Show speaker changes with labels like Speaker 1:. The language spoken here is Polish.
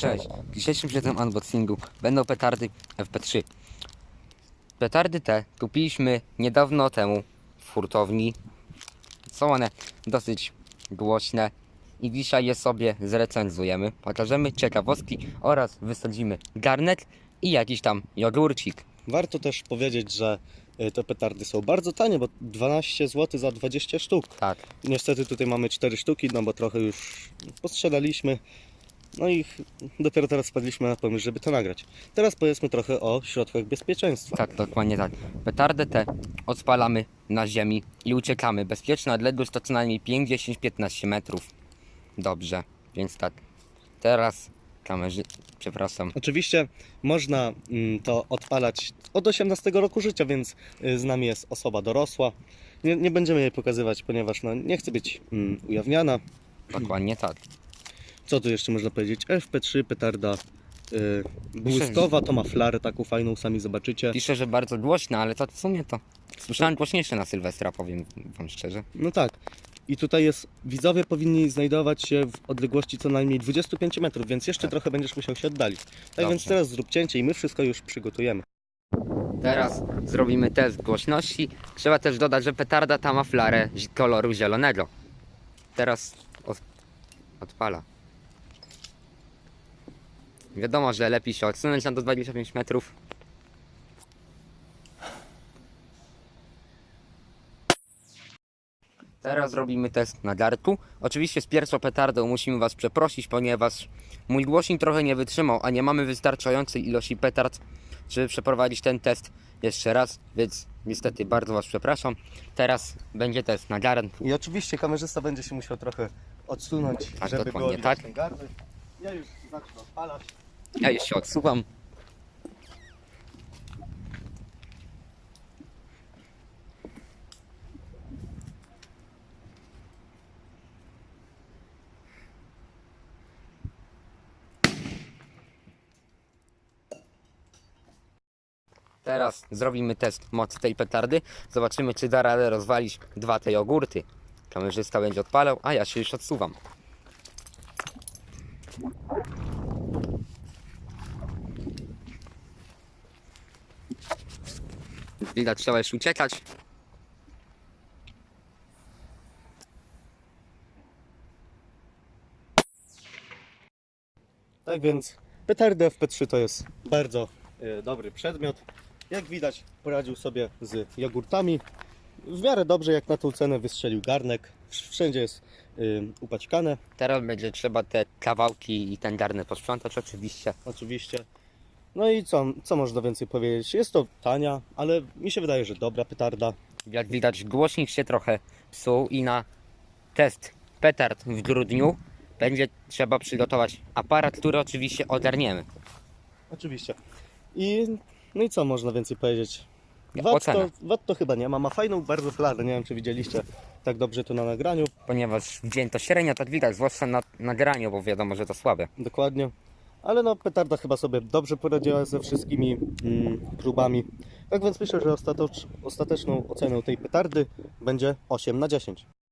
Speaker 1: Cześć, w dzisiejszym przedtem unboxingu będą petardy FP3. Petardy te kupiliśmy niedawno temu w hurtowni. Są one dosyć głośne i dzisiaj je sobie zrecenzujemy. Pokażemy ciekawostki oraz wysadzimy garnek i jakiś tam jogurcik.
Speaker 2: Warto też powiedzieć, że y, te petardy są bardzo tanie, bo 12 zł za 20 sztuk.
Speaker 1: Tak,
Speaker 2: Niestety tutaj mamy 4 sztuki, no bo trochę już posprzedaliśmy. No i dopiero teraz spadliśmy na pomysł, żeby to nagrać. Teraz powiedzmy trochę o środkach bezpieczeństwa.
Speaker 1: tak, dokładnie tak. Petardę te odpalamy na ziemi i uciekamy. Bezpieczna odległość to co najmniej 5, 10, 15 metrów. Dobrze, więc tak. Teraz kamerzy, przepraszam.
Speaker 2: Oczywiście można mm, to odpalać od 18 roku życia, więc y, z nami jest osoba dorosła. Nie, nie będziemy jej pokazywać, ponieważ no, nie chce być mm, ujawniana.
Speaker 1: Dokładnie tak.
Speaker 2: Co tu jeszcze można powiedzieć? FP3, petarda y, błyskowa, to ma flarę taką fajną, sami zobaczycie.
Speaker 1: Piszę, że bardzo głośne, ale to w sumie to. Słyszałem głośniejsze na Sylwestra, powiem wam szczerze.
Speaker 2: No tak. I tutaj jest, widzowie powinni znajdować się w odległości co najmniej 25 metrów, więc jeszcze
Speaker 1: Tak.
Speaker 2: trochę będziesz musiał się oddalić. Tak
Speaker 1: Dobrze.
Speaker 2: więc teraz zrób cięcie i my wszystko już przygotujemy.
Speaker 1: Teraz zrobimy test głośności. Trzeba też dodać, że petarda ta ma flarę koloru zielonego. Teraz od, odpala. Wiadomo, że lepiej się odsunąć na do 25 metrów. Teraz robimy test na garku. Oczywiście z pierwszą petardą musimy Was przeprosić, ponieważ mój głośnik trochę nie wytrzymał, a nie mamy wystarczającej ilości petard, żeby przeprowadzić ten test jeszcze raz, więc niestety bardzo Was przepraszam. Teraz będzie test na garnku.
Speaker 2: I oczywiście kamerzysta będzie się musiał trochę odsunąć,
Speaker 1: Tak,
Speaker 2: żeby było
Speaker 1: tak.
Speaker 2: ten garnek. Ja już zacznę odpalać.
Speaker 1: Ja już się odsuwam. Teraz zrobimy test mocy tej petardy. Zobaczymy, czy da radę rozwalić dwa te jogurty. Kamerzysta będzie odpalał, a ja się już odsuwam. Widać, już uciekać.
Speaker 2: Tak więc petardy FP3 to jest bardzo e, dobry przedmiot. Jak widać poradził sobie z jogurtami. W miarę dobrze jak na tą cenę wystrzelił garnek. Wsz- Wszędzie jest y, upaćkane
Speaker 1: Teraz będzie trzeba te kawałki i ten garnek posprzątać oczywiście.
Speaker 2: oczywiście. No i co, co można więcej powiedzieć? Jest to tania, ale mi się wydaje, że dobra petarda.
Speaker 1: Jak widać głośnik się trochę psuł i na test petard w grudniu będzie trzeba przygotować aparat, który oczywiście ogarniemy.
Speaker 2: Oczywiście. I no i co można więcej powiedzieć?
Speaker 1: Ocena,
Speaker 2: to, to chyba nie ma. Ma fajną bardzo flarę. Nie wiem, czy widzieliście tak dobrze to na nagraniu.
Speaker 1: ponieważ w dzień to średnio tak widać, zwłaszcza na nagraniu, bo wiadomo, że to słabe.
Speaker 2: Dokładnie. Ale no, petarda chyba sobie dobrze poradziła ze wszystkimi mm, próbami. Tak więc myślę, że ostatecz, ostateczną oceną tej petardy będzie 8 na 10.